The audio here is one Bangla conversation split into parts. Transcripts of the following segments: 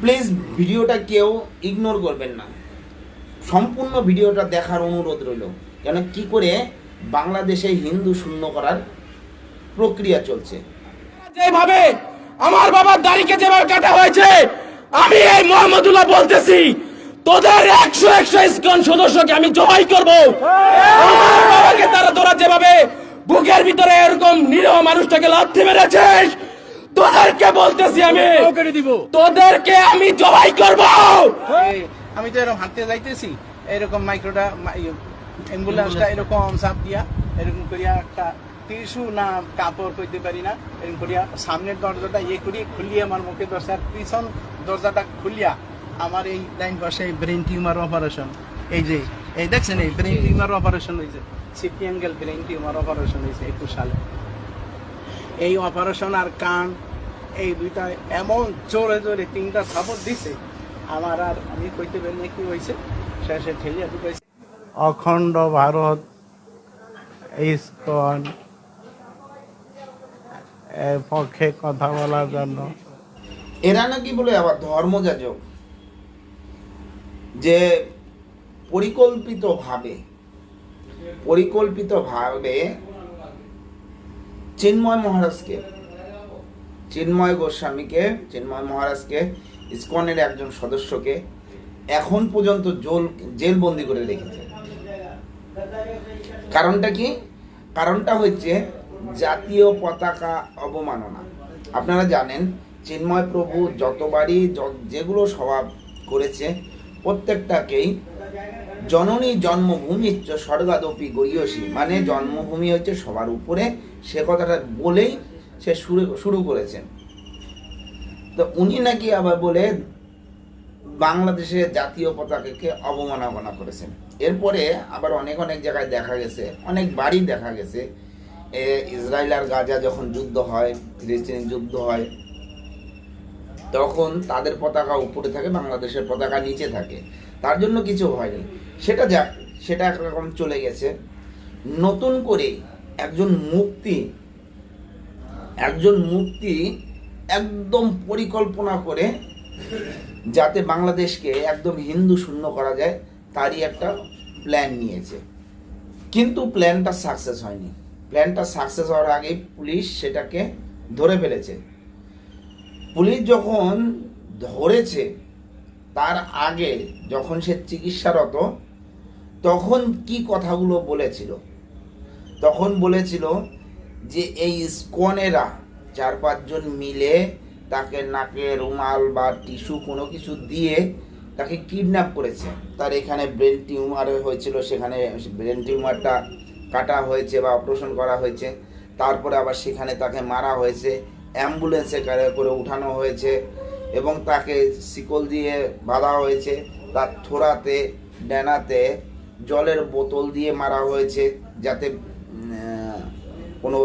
প্লিজ ভিডিওটা কেউ ইগনোর করবেন না। সম্পূর্ণ ভিডিওটা দেখার অনুরোধ রইল। কেন কি করে বাংলাদেশে হিন্দু শূন্য করার প্রক্রিয়া চলছে। যেভাবে আমার বাবার দাড়িকে যেভাবে কাটা হয়েছে, আমি এই মোহাম্মদুল্লাহ বলতেছি, তোদের একশো একশো সদস্যকে আমি জবাই করব। আমার বাবাকে তারা তোরা যেভাবে বুকের ভিতরে এরকম নিরহ মানুষটাকে লাথি মেরেছিস তোদেরকে বলতেছি আমি। দিব। তোদেরকে আমি জবাই করব। আমি তো এরকম হাঁটতে যাইতেছি এরকম মাইক্রোটা অ্যাম্বুলেন্সটা এরকম চাপ দিয়া এরকম করিয়া একটা টিসু না কাপড় কইতে পারি না এরকম করিয়া সামনের দরজাটা ইয়ে করিয়ে খুলিয়ে আমার মুখে পিছন দরজাটা খুলিয়া আমার এই লাইন পাশে ব্রেন টিউমার অপারেশন এই যে এই দেখছেন এই ব্রেন টিউমার অপারেশন হয়েছে CT angle brain tumour operation হয়েছে একুশ সালে। এই অপারেশন আর কান এই দুইটা এমন জোরে জোরে তিনটা সাপোর্ট দিছে আমার আর আমি কইতে পারি না কি হয়েছে শেষে ঠেলিয়া ঢুকাইছে। অখণ্ড ভারত ইস্কন এর পক্ষে কথা বলার জন্য। এরা নাকি বলে আবার ধর্মযাজক যে পরিকল্পিতভাবে পরিকল্পিতভাবে চিন্ময় মহারাজকে চিন্ময় গোস্বামীকে, চিন্ময় মহারাজকে, ইসকনের একজন সদস্যকে এখন পর্যন্ত জেল, জেলবন্দি করে রেখেছে। কারণটা কি? কারণটা হচ্ছে জাতীয় পতাকা অবমাননা। আপনারা জানেন, চিন্ময় প্রভু যতবারই যেগুলো স্বভাব করেছে, প্রত্যেকটাকেই জননী জন্মভূমি স্বর্গাদপি গরিয়সী মানে জন্মভূমি হচ্ছে সবার উপরে। সে কথাটা বলেই সে শুরু শুরু করেছেন। তো উনি নাকি আবার বলে বাংলাদেশের জাতীয় পতাকাকে অবমাননা করেছেন। এরপরে আবার অনেক অনেক জায়গায় দেখা গেছে, অনেক বাড়ি দেখা গেছে। ইসরায়েল আর গাজা যখন যুদ্ধ হয় ফিলিস্তিনি যুদ্ধ হয়, তখন তাদের পতাকা উপরে থাকে, বাংলাদেশের পতাকা নিচে থাকে। তার জন্য কিছু হয়নি। সেটা যাক সেটা একরকম চলে গেছে। নতুন করে একজন মুক্তি একজন মুক্তি একদম পরিকল্পনা করে যাতে বাংলাদেশকে একদম হিন্দু শূন্য করা যায়, তারই একটা প্ল্যান নিয়েছে। কিন্তু প্ল্যানটা সাকসেস হয়নি। প্ল্যানটা সাকসেস হওয়ার আগেই পুলিশ সেটাকে ধরে ফেলেছে। পুলিশ যখন ধরেছে, তার আগে যখন সে চিকিৎসারত, তখন কি কথাগুলো বলেছিল? তখন বলেছিল যে এই স্কনেরা চার পাঁচজন মিলে তাকে নাকে রুমাল বা টিস্যু কোনো কিছু দিয়ে তাকে কিডন্যাপ করেছে। তার এখানে ব্রেন টিউমার হয়েছিল, সেখানে ব্রেন টিউমারটা কাটা হয়েছে বা অপারেশন করা হয়েছে। তারপরে আবার সেখানে তাকে মারা হয়েছে, অ্যাম্বুলেন্সে করে উঠানো হয়েছে এবং তাকে শিকল দিয়ে বাঁধা হয়েছে। তার থোড়াতে, ডেনাতে জলের বোতল দিয়ে মারা হয়েছে যাতে কোনো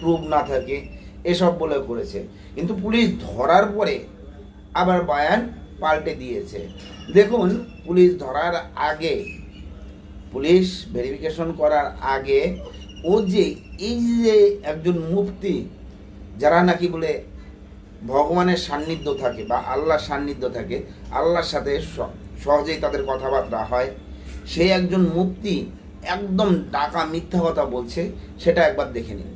প্রুফ না থাকে, এসব বলে করেছে। কিন্তু পুলিশ ধরার পরে আবার বায়ান পাল্টে দিয়েছে। দেখুন, পুলিশ ধরার আগে, পুলিশ ভেরিফিকেশন করার আগে, ও যে এই যে একজন মুফতি, যারা নাকি বলে ভগবানের সান্নিধ্য থাকে বা আল্লাহর সান্নিধ্য থাকে, আল্লাহর সাথে সহজেই তাদের কথাবার্তা হয় সেই একজন মুক্তি একদম ডাকা মিথ্যা কথা বলছে সেটা একবার দেখে নিন।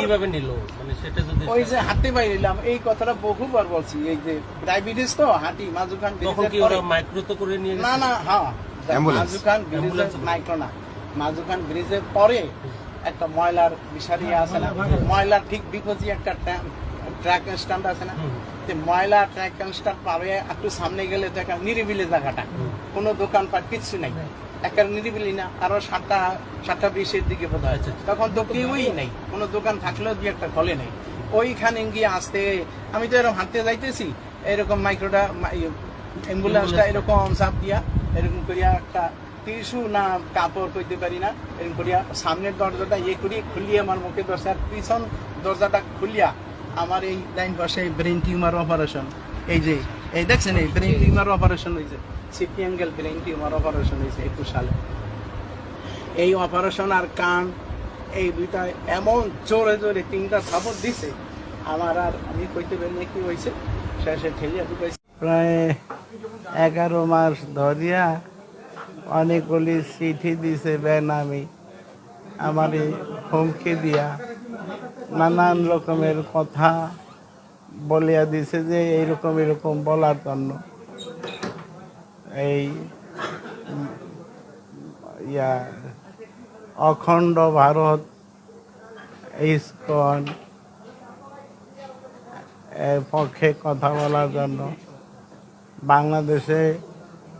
কীভাবে নিল? মানে সেটা যদি ওই যে হাঁটতে বাইরিলাম এই কথাটা বহুবার বলছি এই যে ডায়াবেটিস তো হাঁটি মাজুখান তখন কি ওরা মাইক্রোতে করে নিয়ে না না হ্যাঁ। মাজুখান ব্রিজের মাইক্রো না। মাজুখান ব্রিজের পরে একটা ময়লার বিষারি আছে না ময়লার ঠিক বিপজি একটা ট্র্যাক স্ট্যান্ড আছে না ময়লা ট্র্যাক স্ট্যান্ড পাবে একটু সামনে গেলে তো একটা নিরিবিলি জায়গাটা। কোনো দোকানপাট কিচ্ছু নাই। একটা নিরিবিলি না আরও সাতটা সাতটা বিশের দিকে বোধ হয় আচ্ছা, আচ্ছা। তখন তো কেউই নাই কোনো দোকান থাকলেও দুই একটা খোলে নেই। ওইখানে গিয়ে আসতে আমি তো এরকম হাঁটতে যাইতেছি এরকম মাইক্রোটা অ্যাম্বুলেন্সটা এরকম চাপ দিয়া এরকম করিয়া একটা টিসু না কাপড় কইতে পারি না এরকম করিয়া সামনের দরজাটা ইয়ে করিয়ে খুলিয়ে আমার মুখে দরজা পিছন দরজাটা খুলিয়া আমার এই লাইন পাশে ব্রেন টিউমার অপারেশন এই যে এই দেখছেন এই ব্রেন টিউমার অপারেশন হয়েছে CT angle brain tumour operation হয়েছে একুশ সালে। এই অপারেশন আর কান, এই দুইটা এমন জোরে জোরে তিনটা সাপোর্ট দিছে, আমার আর আমি কইতে পারি কি হয়েছে, শেষে ঠেলিয়া ঢুকাইছে। প্রায় এগারো মাস ধরিয়া অনেকগুলি চিঠি দিছে বেনামি, আমার হুমকি দিয়া, নানান রকমের কথা বলিয়া দিছে যে এইরকম এরকম বলার জন্য। এই, ইয়া, অখণ্ড ভারত, ইস্কন, এর পক্ষে কথা বলার জন্য বাংলাদেশে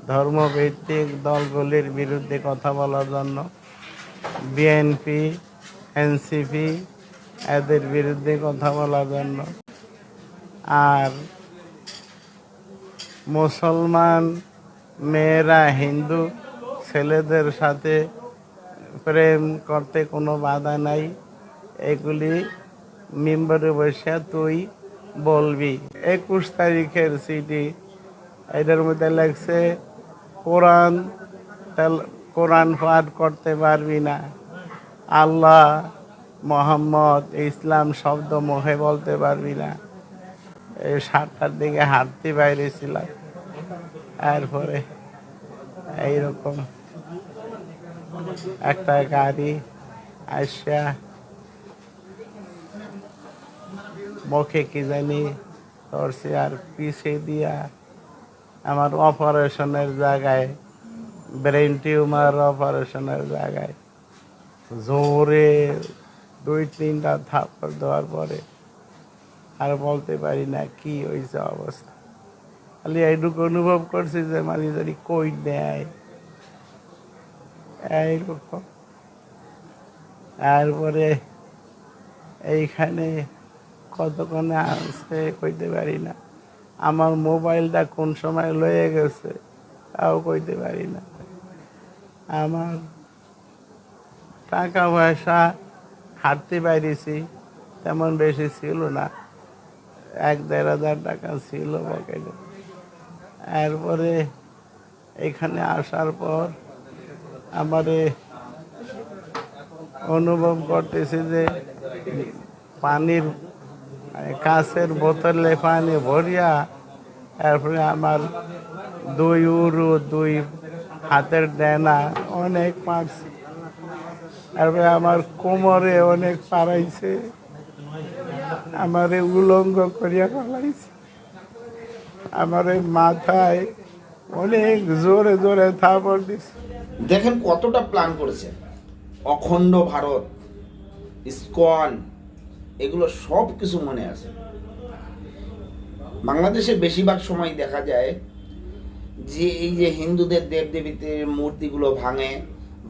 ধর্মভিত্তিক দলগুলির বিরুদ্ধে কথা বলার জন্য বিএনপি এনসিপি এদের বিরুদ্ধে কথা বলার জন্য আর মুসলমান মেয়েরা হিন্দু ছেলেদের সাথে প্রেম করতে কোনো বাধা নাই। এগুলি মেম্বারে বসে তুই বলবি। একুশ তারিখের সিটি এটার মধ্যে লাগছে কোরআন কোরআন পাঠ করতে পারবি না। আল্লাহ মোহাম্মদ ইসলাম শব্দ মুখে বলতে পারবি না। এই সাতটার দিকে হাঁটতে বাইরে ছিলাম তারপরে এইরকম একটা গাড়ি আসা মুখে কি জানি ধরছে আর পিছে দিয়া আমার অপারেশনের জায়গায় ব্রেন টিউমার অপারেশনের জায়গায় জোরে দুই তিনটা থাপ্পড় দেওয়ার পরে আর বলতে পারি না কি হয়েছে অবস্থা। খালি এইটুকু অনুভব করছি যে মানে যদি কই দেয়। তারপরে এইখানে কতক্ষণে আসছে কইতে পারি না। আমার মোবাইলটা কোন সময় লয়ে গেছে তাও কইতে পারি না। আমার টাকা পয়সা হাঁটতে পারিছি, তেমন বেশি ছিল না। এক দেড় হাজার টাকা ছিল পকেটে। এরপরে এখানে আসার পর আমারে অনুভব করতেছি যে পানির মানে কাঁচের বোতলে পানি ভরিয়া তারপরে আমার দুই উরু, দুই হাতের ডেনা অনেক মারছে। তারপরে আমার কোমরে অনেক পাড়াইছে। আমারে উলঙ্গ করিয়া ফেলাইছে আমার মাথায় অনেক জোরে জোরে থাপড় দিছে। দেখেন কতটা প্ল্যান করেছে। অখণ্ড ভারত, ইস্কন, এগুলো সব কিছু মনে আছে। বাংলাদেশে বেশিরভাগ সময় দেখা যায় যে এই যে হিন্দুদের দেবদেবীতে মূর্তিগুলো ভাঙে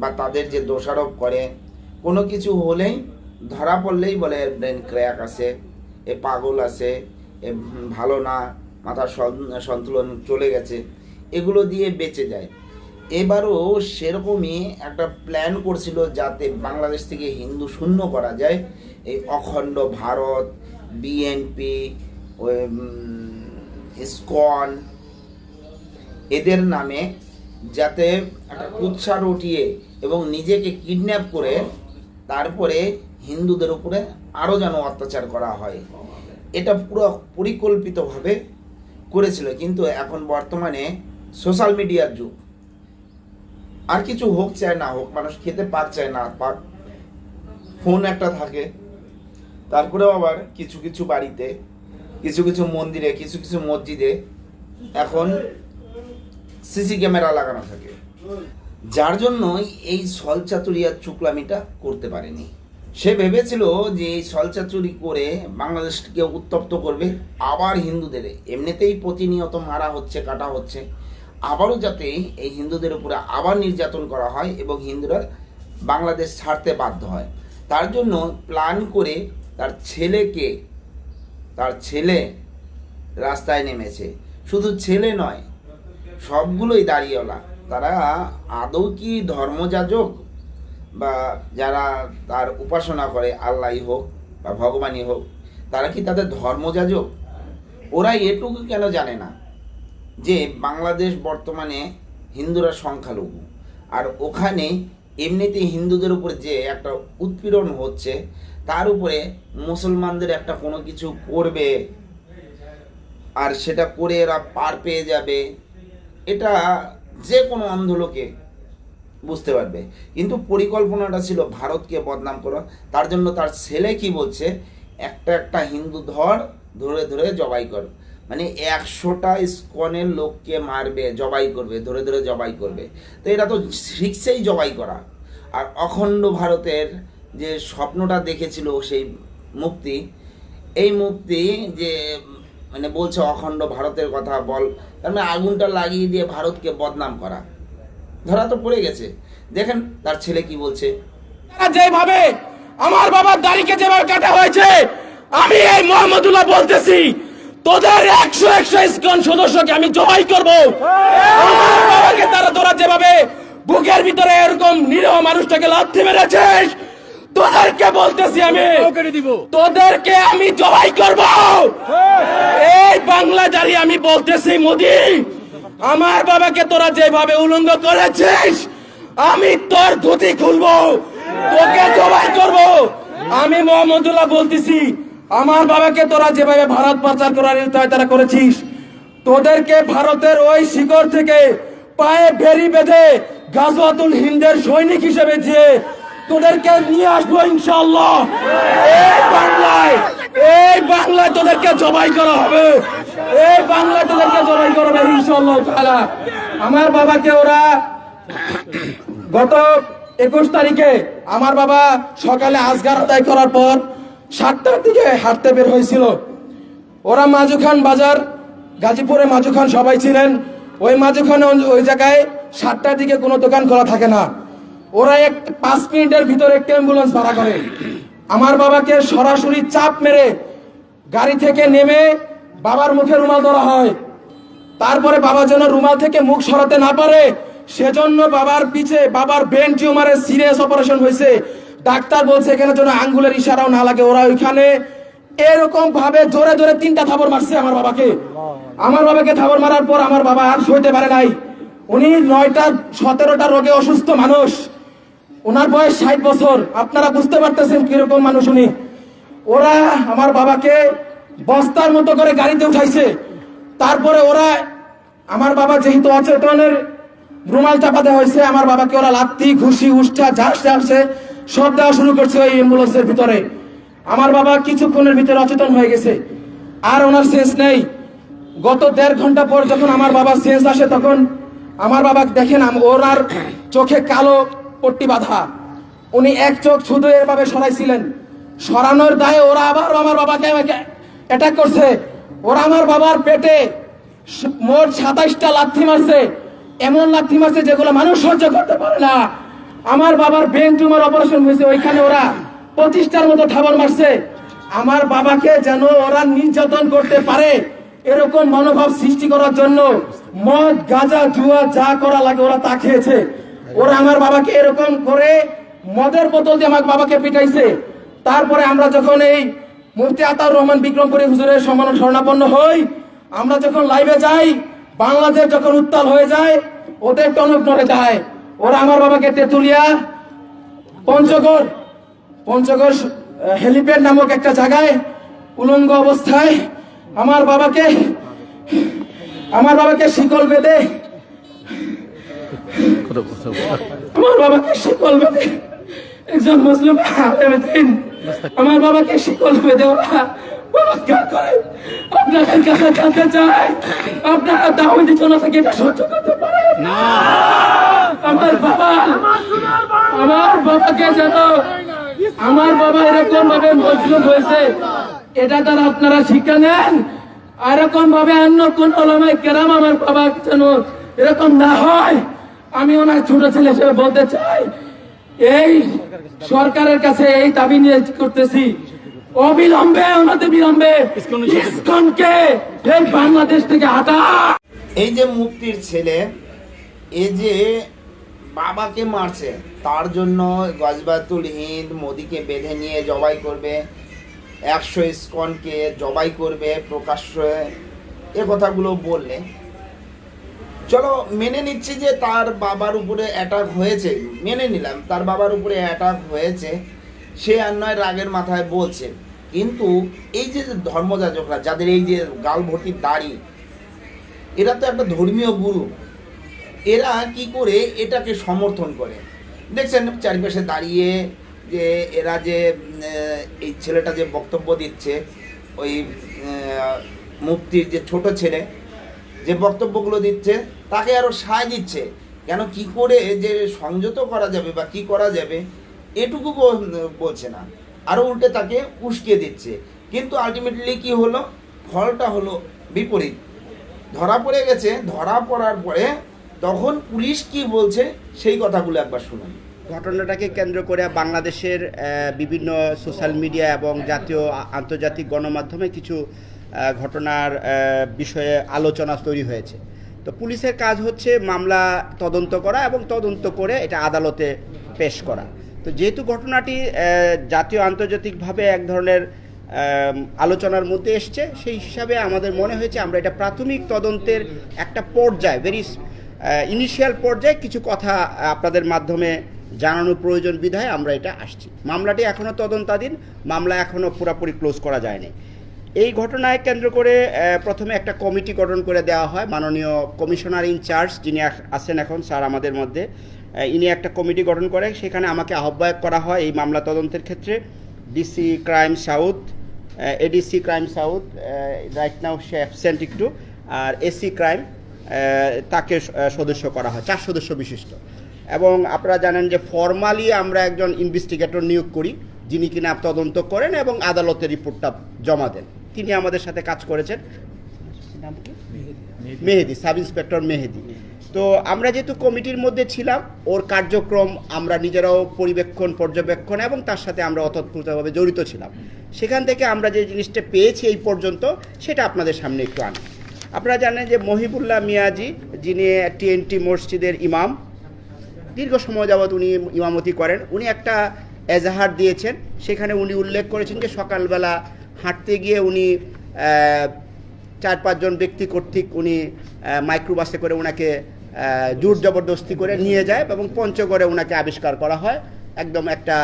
বা তাদের যে দোষারোপ করে, কোনো কিছু হলেই ধরা পড়লেই বলে ব্রেন ক্র্যাক আছে, এ পাগল আছে, এ ভালো না মাথার সন্তুলন চলে গেছে, এগুলো দিয়ে বেঁচে যায়। এবারও সেরকমই একটা প্ল্যান করছিল যাতে বাংলাদেশ থেকে হিন্দু শূন্য করা যায়। এই অখণ্ড ভারত বিএনপি ইসকন, এদের নামে যাতে একটা কুৎসা রটিয়ে এবং নিজেকে কিডন্যাপ করে তারপরে হিন্দুদের উপরে আরও যেন অত্যাচার করা হয়। এটা পুরো পরিকল্পিতভাবে করেছিল, কিন্তু এখন বর্তমানে সোশ্যাল মিডিয়ার যুগ। আর কিছু হোক চায় না হোক, মানুষ খেতে পাক চায় না পাক। ফোন একটা থাকে, তারপরেও আবার কিছু কিছু বাড়িতে, কিছু কিছু মন্দিরে, কিছু কিছু মসজিদে এখন সিসি ক্যামেরা লাগানো থাকে। যার জন্য এই সলচাতুরিয়ার চুকলামিটা করতে পারেনি। সে ভেবেছিল যে এই সলচাতুরি করে বাংলাদেশকে উত্তপ্ত করবে, আবার হিন্দুদের এমনিতেই প্রতিনিয়ত মারা হচ্ছে, কাটা হচ্ছে। আবারও যাতে এই হিন্দুদের উপরে আবার নির্যাতন করা হয় এবং হিন্দুরা বাংলাদেশ ছাড়তে বাধ্য হয়। তার জন্য প্ল্যান করে তার ছেলেকে, তার ছেলে রাস্তায় নেমেছে। শুধু ছেলে নয়, সবগুলোই দাঁড়িয়েওলা তারা আদৌ কি ধর্মযাজক বা যারা তার উপাসনা করে, আল্লাহই হোক বা ভগবানই হোক, তারা কি তাদের ধর্মযাজক ওরা এটুকু কেন জানে না যে বাংলাদেশ বর্তমানে হিন্দুরা সংখ্যালঘু? আর ওখানে এমনিতেই হিন্দুদের উপর যে একটা উৎপীড়ন হচ্ছে, তার উপরে মুসলমানদের একটা কোনো কিছু করবে আর সেটা করে এরা পার পেয়ে যাবে, এটা যে কোনো অন্ধ লোকে বুঝতে পারবে। কিন্তু পরিকল্পনাটা ছিল ভারতকে বদনাম করা। তার জন্য তার ছেলে কি বলছে? একটা একটা হিন্দু ধর ধরে ধরে জবাই কর। মানে একশোটা স্কনের লোককে মারবে, জবাই করবে, ধরে ধরে জবাই করবে। তো এটা তো শিখছেই জবাই করা। আর অখণ্ড ভারতের যে স্বপ্নটা দেখেছিল সেই মুক্তি, এই মুক্তি যে মানে বলছে অখণ্ড ভারতের কথা বল, তার মানে আগুনটা লাগিয়ে দিয়ে ভারতকে বদনাম করা। ধরা তো পড়ে গেছে। দেখেন তার ছেলে কি বলছে। যেভাবে আমার বাবার দাড়িকে যেভাবে কাটা হয়েছে, আমি এই মোহাম্মদুল্লাহ বলতেছি, তোদের একশো একশো ইস্কন সদস্যকে আমি জবাই করব। বাবাকে তারা তোরা যেভাবে বুকের ভিতরে এরকম নিরীহ মানুষটাকে লাথি মেরেছিস, তোদেরকে বলতেছি আমি, তোদেরকে আমি জবাই করব। এই বাংলা জারি আমি বলতেছি মোদি আমার বাবাকে তোরা যেভাবে উলঙ্গ করেছিস, আমি তোর ধুতি খুলবো, তোকে জবাই করব। আমি মোহাম্মদুল্লাহ বলতেছি, আমার বাবাকে তোরা যেভাবে ভারত পাচার করার তারা করেছিস, তোদেরকে ভারতের ওই শিকড় থেকে পায়ে বেরি বেঁধে গাজওয়াতুল হিন্দের সৈনিক হিসেবে যে তোদেরকে নিয়ে আসব ইনশাল্লাহ এই বাংলায় এই বাংলায় তোদেরকে জবাই করা হবে। এই বাংলায় তোদেরকে জবাই করা ইনশাল্লাহ। আমার বাবাকে ওরা গত একুশ তারিখে আমার বাবা সকালে আজগার আদায় করার পর সাতটার দিকে হাঁটতে বের হয়েছিল। ওরা মাজুখান বাজার, গাজীপুরে মাজুখান সবাই ছিলেন। ওই মাজুখানে ওই জায়গায় সাতটার দিকে কোনো দোকান খোলা থাকে না। ওরা এক পাঁচ মিনিটের ভিতরে একটা অ্যাম্বুলেন্স ভাড়া করে। আমার বাবাকে সরাসরি চাপ মেরে গাড়ি থেকে নেমে বাবার মুখে রুমাল ধরা হয়। তারপরে বাবা যেন রুমাল থেকে মুখ সরাতে না পারে। সেজন্য বাবার পিছে বাবার ব্রেন টিউমারের সিরিয়াস অপারেশন হয়েছে। ডাক্তার বলছে এখানে যেন আঙ্গুলের ইশারাও না লাগে। ওরা ওইখানে এরকম ভাবে জোরে জোরে তিনটা থাবর মারছে আমার বাবাকে। আমার বাবাকে থাবর মারার পর আমার বাবা আর সইতে পারে নাই। উনি নয়টা, সতেরোটা রোগে অসুস্থ মানুষ। ওনার বয়স ষাট বছর। আপনারা বুঝতে পারতেছেন কীরকম মানুষ উনি। ওরা আমার বাবাকে বস্তার মতো করে গাড়িতে উঠাইছে। তারপরে ওরা আমার বাবা যেহেতু অচেতনের রুমাল চাপা দেওয়া হয়েছে, আমার বাবাকে ওরা লাত্তি ঘুষি, উষ্ঠা ঝাঁস ঝাঁসে সব দেওয়া শুরু করছে ওই অ্যাম্বুলেন্সের ভিতরে। আমার বাবা কিছুক্ষণের ভিতরে অচেতন হয়ে গেছে। আর ওনার সেন্স নেই। গত দেড় ঘণ্টা পর যখন আমার বাবার সেন্স আসে, তখন আমার বাবা দেখেন ওনার চোখে কালো পট্টি বাঁধা। উনি এক চোখ শুধু এভাবে সরাইছিলেন। সরানোর দায়ে ওরা আবার আমার বাবাকে অ্যাটাক করছে। ওরা আমার বাবার পেটে মোট সাতাইশটা লাথি মারছে। এমন লাথি মারছে যেগুলো মানুষ সহ্য করতে পারে না। আমার বাবার ব্রেন টিউমার অপারেশন হয়েছে, ওইখানে ওরা পঁচিশটার মতো ঠাবর মারছে। আমার বাবাকে যেন ওরা নির্যাতন করতে পারে, এরকম মনোভাব সৃষ্টি করার জন্য মদ, গাঁজা, জুয়া যা করা লাগে ওরা তা খেয়েছে। ওরা আমার বাবাকে এরকম করে মদের বোতল দিয়ে আমার বাবাকে পিটাইছে। তারপরে আমরা যখন এই মুফতি আতাউর রহমান বিক্রমপুরী হুজুরের সম্মান স্বর্ণাপন্ন হই। আমরা যখন লাইভে যাই, বাংলাদেশ যখন উত্তাল হয়ে যায়, ওদের টনক নড়ে যায়। ওরা আমার বাবাকে তেতুলিয়া, পঞ্চগড় পঞ্চগড় হেলিপ্যাড নামক একটা জায়গায় উলঙ্গ অবস্থায় আমার বাবাকে আমার বাবাকে শিকল বেঁধে, আমার বাবাকে শিকল বেঁধে একজন মুসলিম আমার বাবাকে শিকল বেঁধে ওরা বলাৎকার করে। আপনাদের কাছে জানতে চাই আপনারা দাওয়াতি এটা সহ্য করতে পারেন আমার বাবা আমার বাবাকে যেন আমার বাবা এরকম ভাবে মজলুম হয়েছে এটা তারা আপনারা শিক্ষা নেন। এরকম ভাবে অন্য কোন ওলামায় কেরাম আমার বাবা যেন এরকম না হয় আমি ওনার ছোট ছেলে হিসেবে বলতে চাই এই সরকারের কাছে এই দাবি নিয়ে করতেছি। অবিলম্বে ওনাদের বিলম্বে ইসকনকে এই বাংলাদেশ থেকে হাঁটা এই যে মুক্তির ছেলে এই যে বাবাকে মারছে তার জন্য গজবাতুল হিন্দ মোদিকে বেঁধে নিয়ে জবাই করবে একশো ইস্কনকে জবাই করবে প্রকাশ্যে। এ কথাগুলো বললে চলো মেনে নিচ্ছি যে তার বাবার উপরে অ্যাটাক হয়েছে। মেনে নিলাম, তার বাবার উপরে অ্যাটাক হয়েছে। সে আর নয় রাগের মাথায় বলছে। কিন্তু এই যে ধর্মযাজকরা, যাদের এই যে গাল ভর্তি দাড়ি, এরা তো একটা ধর্মীয় গুরু। এরা কি করে এটাকে সমর্থন করে? দেখছেন চারিপাশে দাঁড়িয়ে যে এরা যে এই ছেলেটা যে বক্তব্য দিচ্ছে, ওই মুক্তির যে ছোট ছেলে যে বক্তব্যগুলো দিচ্ছে, তাকে আরও সায় দিচ্ছে। কেন কি করে যে সংযত করা যাবে বা কি করা যাবে, এটুকু বলছে না। আরও উল্টে তাকে উস্কিয়ে দিচ্ছে। কিন্তু আলটিমেটলি কি হলো? ফলটা হলো বিপরীত। ধরা পড়ে গেছে, ধরা পড়ার পরে তখন পুলিশ কি বলছে, সেই কথাগুলো একবার শুনুন। ঘটনাটাকে কেন্দ্র করে বাংলাদেশের বিভিন্ন সোশ্যাল মিডিয়া এবং জাতীয় আন্তর্জাতিক গণমাধ্যমে কিছু ঘটনার বিষয়ে আলোচনা তৈরি হয়েছে। তো পুলিশের কাজ হচ্ছে মামলা তদন্ত করা এবং তদন্ত করে এটা আদালতে পেশ করা। তো যেহেতু ঘটনাটি জাতীয় আন্তর্জাতিকভাবে এক ধরনের আলোচনার মধ্যে এসছে, সেই হিসাবে আমাদের মনে হয়েছে আমরা এটা প্রাথমিক তদন্তের একটা পর্যায়ে ভেরি ইনিশিয়াল পর্যায়ে কিছু কথা আপনাদের মাধ্যমে জানানো প্রয়োজন বিধায় আমরা এটা আসছি। মামলাটি এখনও তদন্তাধীন, মামলা এখনও পুরোপুরি ক্লোজ করা যায়নি। এই ঘটনায় কেন্দ্র করে প্রথমে একটা কমিটি গঠন করে দেওয়া হয়। মাননীয় কমিশনার ইনচার্জ যিনি আছেন এখন, স্যার আমাদের মধ্যে ইনি একটা কমিটি গঠন করে সেখানে আমাকে আহ্বায়ক করা হয় এই মামলা তদন্তের ক্ষেত্রে। DC crime south ADC crime south right now সে অ্যাবসেন্ট একটু, আর এসি ক্রাইম তাকে সদস্য করা হয়, চার সদস্য বিশিষ্ট। এবং আপনারা জানেন যে ফর্মালি আমরা একজন ইনভেস্টিগেটর নিয়োগ করি। যিনি কিনা তদন্ত করেন এবং আদালতে রিপোর্টটা জমা দেন। তিনি আমাদের সাথে কাজ করেছেন। মেহেদি। Sub inspector Mehedi. তো আমরা যেহেতু কমিটির মধ্যে ছিলাম ওর কার্যক্রম আমরা নিজেরাও পরিবেক্ষণ পর্যবেক্ষণ এবং তার সাথে আমরা অতপ্রতভাবে জড়িত ছিলাম। সেখান থেকে আমরা যে জিনিসটা পেয়েছি এই পর্যন্ত সেটা আপনাদের সামনে একটু আনি। আপনারা জানেন যে মহিবুল্লাহ মিয়াজি যিনি টিএনটি মসজিদের ইমাম দীর্ঘ সময় যাবৎ উনি ইমামতি করেন। উনি একটা এজাহার দিয়েছেন। সেখানে উনি উল্লেখ করেছেন যে সকালবেলা হাঁটতে গিয়ে উনি চার পাঁচজন ব্যক্তি কর্তৃক উনি মাইক্রোবাসে করে ওনাকে জোর জবরদস্তি করে নিয়ে যায় এবং পঞ্চগড়ে ওনাকে আবিষ্কার করা হয় একদম একটা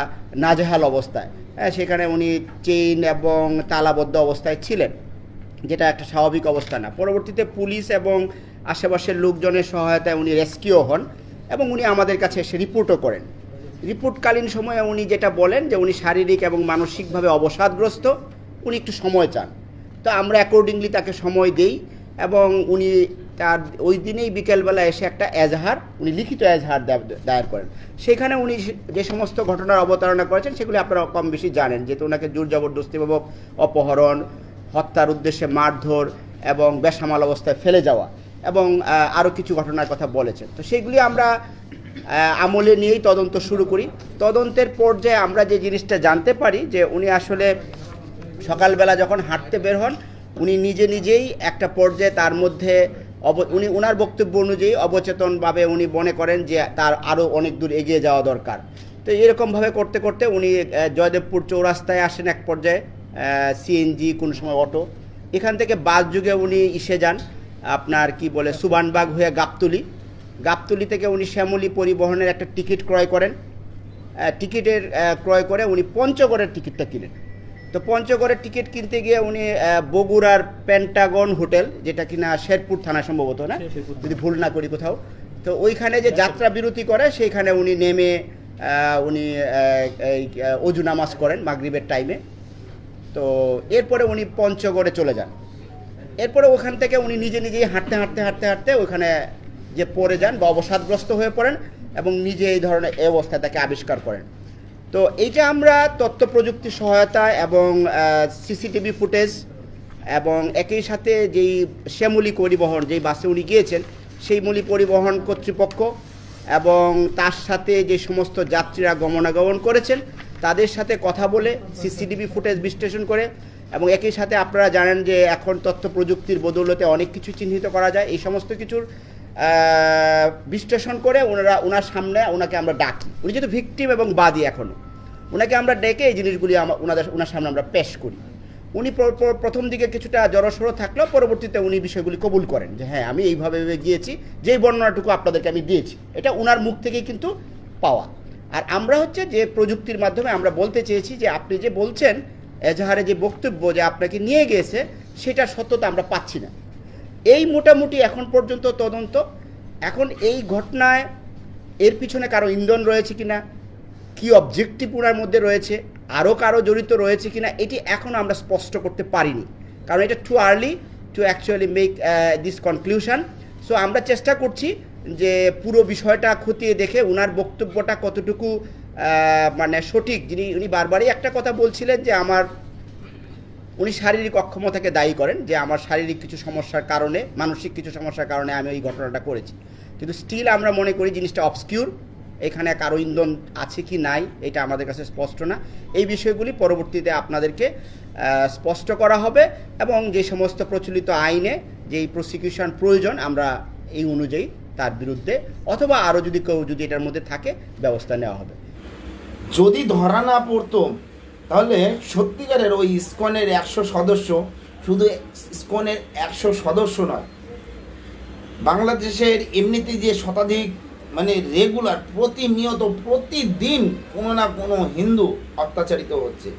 নাজেহাল অবস্থায়। সেখানে উনি চেইন এবং তালাবদ্ধ অবস্থায় ছিলেন, যেটা একটা স্বাভাবিক অবস্থা না। পরবর্তীতে পুলিশ এবং আশেপাশের লোকজনের সহায়তায় উনি রেস্কিউ হন এবং উনি আমাদের কাছে এসে রিপোর্টও করেন। রিপোর্টকালীন সময়ে উনি যেটা বলেন যে উনি শারীরিক এবং মানসিকভাবে অবসাদগ্রস্ত, উনি একটু সময় চান। তো আমরা অ্যাকর্ডিংলি তাকে সময় দেই এবং উনি তার ওই দিনেই বিকেলবেলা এসে একটা এজাহার, উনি লিখিত এজাহার দায়ের করেন। সেখানে উনি যে সমস্ত ঘটনার অবতারণা করেছেন সেগুলি আপনারা কম বেশি জানেন, যেহেতু ওনাকে জোর জবরদস্তিপূর্বক অপহরণ, হত্যার উদ্দেশ্যে মারধর এবং বেসামাল অবস্থায় ফেলে যাওয়া এবং আরও কিছু ঘটনার কথা বলেছেন। তো সেগুলি আমরা আমলে নিয়েই তদন্ত শুরু করি। তদন্তের পর্যায়ে আমরা যে জিনিসটা জানতে পারি যে উনি আসলে সকালবেলা যখন হাঁটতে বের হন, উনি নিজে নিজেই একটা পর্যায়ে তার মধ্যে অব, উনি ওনার বক্তব্য অনুযায়ী অবচেতনভাবে উনি মনে করেন যে তার আরও অনেক দূর এগিয়ে যাওয়া দরকার। তো এরকমভাবে করতে করতে উনি জয়দেবপুর চৌরাস্তায় আসেন এক পর্যায়ে সিএনজি কোন সময় অটো। এখান থেকে বাস যুগে উনি ইসে যান, আপনার কি বলে, সুবানবাগ হয়ে গাবতুলি। গাবতুলি থেকে উনি শ্যামলী পরিবহনের একটা টিকিট ক্রয় করেন। টিকিটের ক্রয় করে উনি পঞ্চগড়ের টিকিটটা কিনেন। তো পঞ্চগড়ের টিকিট কিনতে গিয়ে উনি বগুড়ার প্যান্টাগন হোটেল যেটা কিনা শেরপুর থানা সম্ভবত না? যদি ভুল না করি কোথাও। তো ওইখানে যে যাত্রা বিরতি করে সেইখানে উনি নেমে উনি অজু নামাজ করেন মাগরিবের টাইমে তো এরপরে উনি পঞ্চগড়ে চলে যান। এরপরে ওখান থেকে উনি নিজে নিজেই হাঁটতে হাঁটতে হাঁটতে হাঁটতে ওখানে যে পড়ে যান বা অবসাদগ্রস্ত হয়ে পড়েন এবং নিজে এই ধরনের এই অবস্থায় তাকে আবিষ্কার করেন। তো এইটা আমরা তথ্য প্রযুক্তি সহায়তা এবং সিসিটিভি ফুটেজ এবং একই সাথে যেই শ্যামলী পরিবহন, যেই বাসে উনি গিয়েছেন, সেই মূলি পরিবহন কর্তৃপক্ষ এবং তার সাথে যে সমস্ত যাত্রীরা গমনাগমন করেছেন, তাদের সাথে কথা বলে সিসিটিভি ফুটেজ বিশ্লেষণ করে এবং একই সাথে আপনারা জানেন যে এখন তথ্য প্রযুক্তির বদৌলতে অনেক কিছু চিহ্নিত করা যায়। এই সমস্ত কিছুর বিশ্লেষণ করে ওনারা, ওনার সামনে ওনাকে আমরা ডাকি। উনি যেহেতু ভিকটিম এবং বাদী এখনও ওনাকে আমরা ডেকে এই জিনিসগুলি ওনাদের, ওনার সামনে আমরা পেশ করি। উনি প্র- প্র- প্রথম দিকে কিছুটা জড়সড় থাকলেও পরবর্তীতে উনি বিষয়গুলি কবুল করেন যে হ্যাঁ আমি এইভাবে গিয়েছি, যেই বর্ণনাটুকু আপনাদেরকে আমি দিয়েছি। এটা ওনার মুখ থেকেই কিন্তু পাওয়া। আর আমরা হচ্ছে যে প্রযুক্তির মাধ্যমে আমরা বলতে চেয়েছি যে, আপনি যে বলছেন, এজাহারে যে বক্তব্য যে আপনাকে নিয়ে গিয়েছে সেটা সত্যতা আমরা পাচ্ছি না। এই মোটামুটি এখন পর্যন্ত তদন্ত। এখন এই ঘটনায় এর পিছনে কারও ইন্ধন রয়েছে কিনা, কি অবজেক্টিভ ওনার মধ্যে রয়েছে আরও কারও জড়িত রয়েছে কিনা, এটি এখনও আমরা স্পষ্ট করতে পারিনি। কারণ এটা too early to actually make this conclusion so আমরা চেষ্টা করছি যে পুরো বিষয়টা খতিয়ে দেখে ওনার বক্তব্যটা কতটুকু মানে সঠিক। যিনি, উনি বারবারই একটা কথা বলছিলেন যে আমার উনি শারীরিক অক্ষমতাকে দায়ী করেন যে আমার শারীরিক কিছু সমস্যার কারণে, মানসিক কিছু সমস্যার কারণে আমি এই ঘটনাটা করেছি। কিন্তু স্টিল আমরা মনে করি জিনিসটা অবসকিউর এখানে কারও ইন্ধন আছে কি নাই, এটা আমাদের কাছে স্পষ্ট না। এই বিষয়গুলি পরবর্তীতে আপনাদেরকে স্পষ্ট করা হবে এবং যে সমস্ত প্রচলিত আইনে যেই প্রসিকিউশন প্রয়োজন আমরা এই অনুযায়ী তার বিরুদ্ধে, অথবা আরও যদি কেউ যদি এটার মধ্যে থাকে, ব্যবস্থা নেওয়া হবে। যদি ধরা না পড়তো তাহলে সত্যিকারের ওই ইসকনের একশো সদস্য শুধু ইসকনের একশো সদস্য নয়, বাংলাদেশের এমনিতে যে শতাধিক মানে রেগুলার প্রতিনিয়ত, প্রতিদিন কোনো না কোনো হিন্দু অত্যাচারিত হচ্ছে।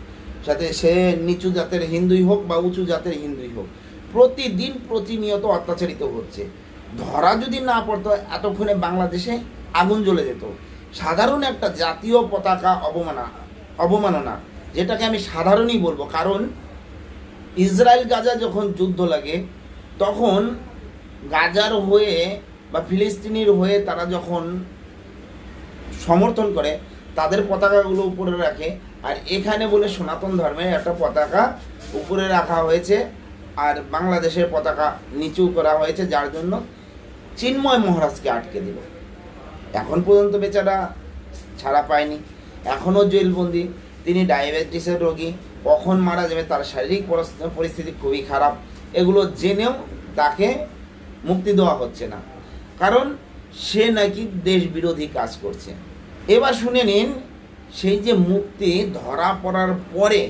সাথে সে নিচু জাতের হিন্দুই হোক বা উঁচু জাতের হিন্দুই হোক, প্রতিদিন প্রতিনিয়ত অত্যাচারিত হচ্ছে। ধরা যদি না পড়তো, এতক্ষণে বাংলাদেশে আগুন জ্বলে যেত। সাধারণ একটা জাতীয় পতাকা অবমাননা অবমাননা। যেটাকে আমি সাধারণই বলব, কারণ ইসরায়েল গাজা যখন যুদ্ধ লাগে, তখন গাজার হয়ে বা ফিলিস্তিনির হয়ে তারা যখন সমর্থন করে, তাদের পতাকাগুলো উপরে রাখে। আর এখানে বলে সনাতন ধর্মের একটা পতাকা উপরে রাখা হয়েছে, আর বাংলাদেশের পতাকা নিচু করা হয়েছে, যার জন্য চিন্ময় মহারাজকে আটকে দিল। এখন পর্যন্ত বেচারা ছাড়া পায়নি। এখনও জেলবন্দি। তিনি ডায়াবেটিসের রোগী, কখন মারা যাবে, তার শারীরিক পরিস্থিতি খুবই খারাপ। এগুলো জেনেও তাকে মুক্তি দেওয়া হচ্ছে না। কারণ সে নাকি দেশ বিরোধী কাজ করছে। এবার শুনে নিন, সেই যে মুক্তি ধরা পড়ার পরে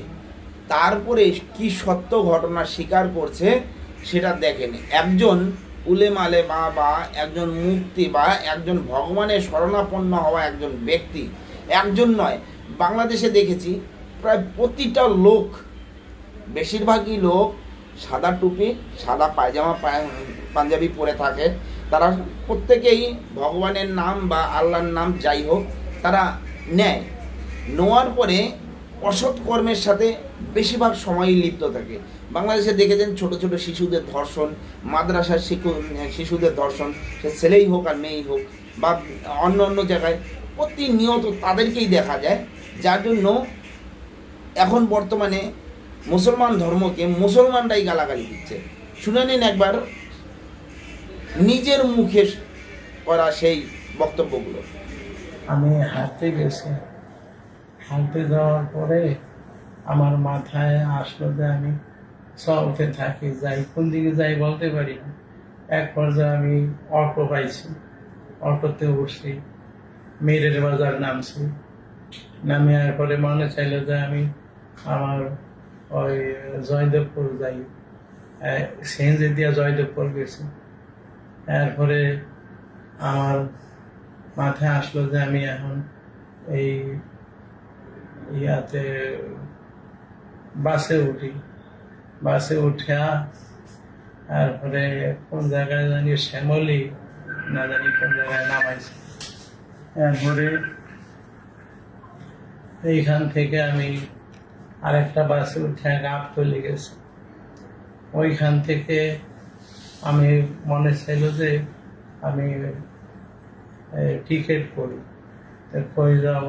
তারপরে কি সত্য ঘটনা স্বীকার করছে, সেটা দেখেন। একজন উলেমালে বা বা একজন মুক্তি বা একজন ভগবানের শরণাপন্ন হওয়া একজন ব্যক্তি, একজন নয় বাংলাদেশে দেখেছি, প্রায় প্রতিটা লোক, বেশিরভাগই লোক সাদা টুপি, সাদা পায়জামা, পায়- পাঞ্জাবি পরে থাকে। তারা প্রত্যেকেই ভগবানের নাম বা আল্লাহর নাম যাই হোক, তারা নেয়। নেওয়ার পরে অসৎ কর্মের সাথে বেশিরভাগ সময়ই লিপ্ত থাকে। বাংলাদেশে দেখেছেন ছোট ছোট শিশুদের ধর্ষণ, মাদ্রাসার শিশু শিশুদের ধর্ষণ, সে ছেলেই হোক আর মেয়েই হোক, বা অন্য অন্য জায়গায় প্রতিনিয়ত তাদেরকেই দেখা যায়। যার জন্য এখন বর্তমানে মুসলমান ধর্মকে মুসলমানরাই গালাগালি দিচ্ছে। শুনে নিন একবার নিজের মুখে করা সেই বক্তব্যগুলো। আমি হাঁটতে গেছি। হাঁটতে যাওয়ার পরে আমার মাথায় আসলো যে আমি চলতে থাকি, যাই, কোন দিকে যাই বলতে পারি না। এক পর্যায়ে আমি অটো পাইছি। অটোতে উঠছি মেরের বাজার নামছি। নামে পরে মনে চাইলো যে আমি আমার ওই জয়দেবপুর যাই। সেঞ্জে দিয়া জয়দেবপুর গেছি। এরপরে আমার মাথায় আসলো যে আমি এখন এই ইয়াতে বাসে উঠি। বাসে উঠিয়া, তারপরে কোন জায়গায় জানি শ্যামলি, না জানি কোন জায়গায় নামাইছে। এরপরে এইখান থেকে আমি আরেকটা বাসে উঠে গাপ চলে গেছি। ওইখান থেকে আমি মনে ছিল যে আমি টিকিট করি। কই যাব?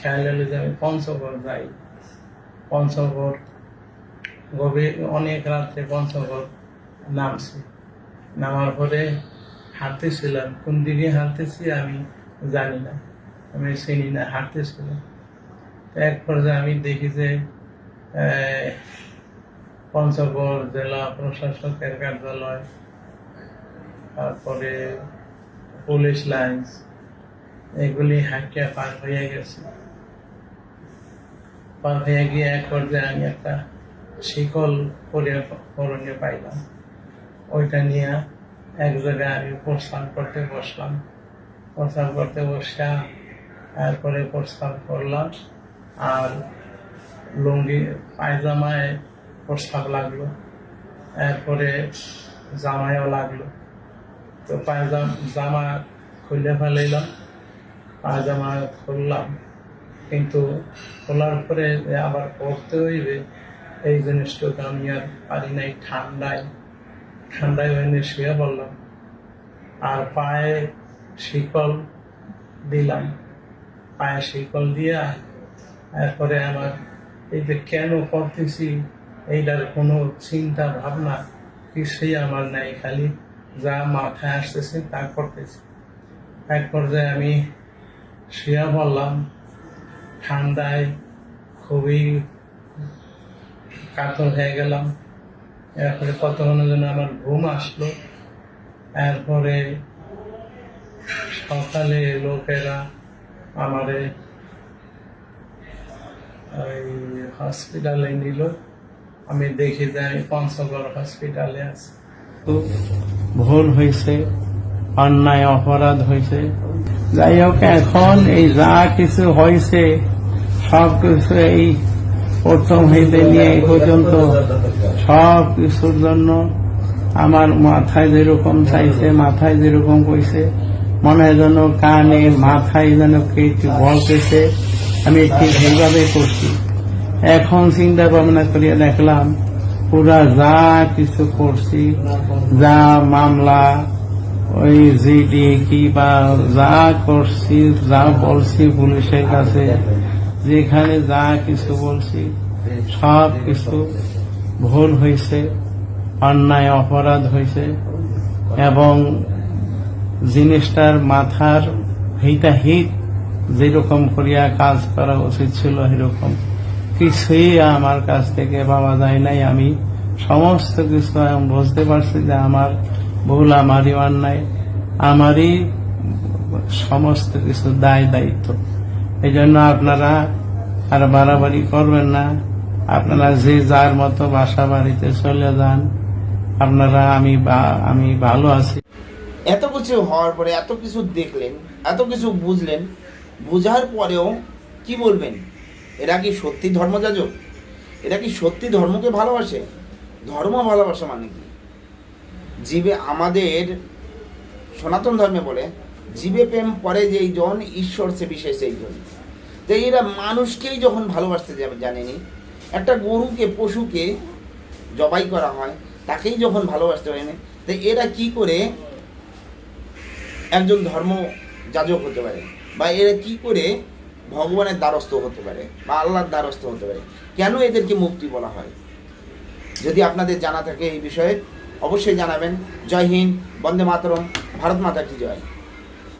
খেয়াল যে আমি পঞ্চগড় যাই। পঞ্চগড় গভীর অনেক রাত্রে পঞ্চগড় নামছি। নামার পরে হাঁটতেছিলাম। কোন দিকে হাঁটতেছি আমি জানি না। আমি চিনি না, হাঁটতেছিলাম। এক পর্যায়ে আমি দেখি যে পঞ্চগড় জেলা প্রশাসকের কার্যালয়, তারপরে পুলিশ লাইন্স, এগুলি হাঁকিয়া পার হয়ে গেছে। পার হয়ে গিয়ে এক পর্যায়ে আমি একটা শিকল করে করণীয় পাইলাম। ওইটা নিয়ে এক জায়গায় আমি প্রস্থান করতে বসলাম। প্রস্থান করতে বসা তারপরে প্রস্থান করলাম আর লুঙ্গি, পায়জামায় প্রস্তাব লাগল। এরপরে জামায়ও লাগল। তো পায়জাম, জামা খুলে ফেলাইলাম। পায়জামা খুললাম। কিন্তু খোলার পরে আবার পরতে হইবে এই জিনিসটুকু আমি আর পারি নাই, ঠান্ডায়। ঠান্ডায় ওখানে শুয়ে পড়লাম। আর পায়ে শিকল দিলাম। পায়ে শিকল দিয়া এরপরে আমার এই যে কেন করতেছি এইটার কোনো চিন্তা ভাবনা কিছুই আমার নাই, খালি যা মাথায় আসতেছে তা করতেছি। এক পর্যায়ে আমি শুয়ে পড়লাম। ঠান্ডায় খুবই কাতর হয়ে গেলাম। এরপরে কতক্ষণের জন্য আমার ঘুম আসলো। এরপরে সকালে লোকেরা আমারে ওই হসপিটালে নিল। আমি দেখি যে আমি পঞ্চগড় হসপিটালে আছি। ভুল হয়েছে, অন্যায়, অপরাধ হয়েছে। যাই হোক, এখন এই যা কিছু হয়েছে সব কিছু এই প্রথম হইতে নিয়ে এই পর্যন্ত সব কিছুর জন্য আমার মাথায় যেরকম চাইছে, মাথায় যেরকম কইছে, মনে হয় যেন কানে, মাথায় যেন কিছু বলতেছে আমি ঠিক সেইভাবে করছি। এখন চিন্তা ভাবনা করিয়া দেখলাম, পুরা যা কিছু করছি, যা মামলা, ওই জিডি, কি বা যা করছি, যা বলছি পুলিশের কাছে যেখানে যা কিছু বলছি, সব কিছু ভুল হয়েছে, অন্যায়, অপরাধ হয়েছে, এবং জিনিসটার মাথার হিতা হিত যেরকম করিয়া কাজ করা উচিত ছিল সেরকম। কিছুই আমার কাছ থেকে পাওয়া যায় নাই। আমি সমস্ত কিছু বুঝতে পারছি যে আমার ভুল, আমারই অন্যায়, আমারই সমস্ত কিছু দায় দায়িত্ব। এই জন্য আপনারা আর বাড়াবাড়ি করবেন না। আপনারা যে যার মতো বাসা বাড়িতে চলে যান। আপনারা, আমি আমি ভালো আছি। এত কিছু হওয়ার পরে এত কিছু দেখলেন, এত কিছু বুঝলেন, বোঝার পরেও কি বলবেন? এরা কি সত্যি ধর্মযাজক? এরা কি সত্যি ধর্মকে ভালোবাসে? ধর্ম ভালোবাসা মানে কি? জীবে আমাদের সনাতন ধর্মে বলে জীবে প্রেম পরে যেই জন, ঈশ্বর সে বিশেষ সেই জন। তো এরা মানুষকেই যখন ভালোবাসতে জানেনি? একটা গরুকে, পশুকে জবাই করা হয়, তাকেই যখন ভালোবাসতে পারেনি তো এরা কি করে? একজন ধর্ম যাজক হতে পারে, বা এরা কি করে? ভগবানের দ্বারস্থ হতে পারে, বা আল্লাহর দ্বারস্থ হতে পারে। কেন এদেরকে মুক্তি বলা হয়? যদি আপনাদের জানা থাকে এই বিষয়ে, অবশ্যই জানাবেন। জয় হিন্দ, বন্দে মাতরম, ভারত মাতা কি জয়।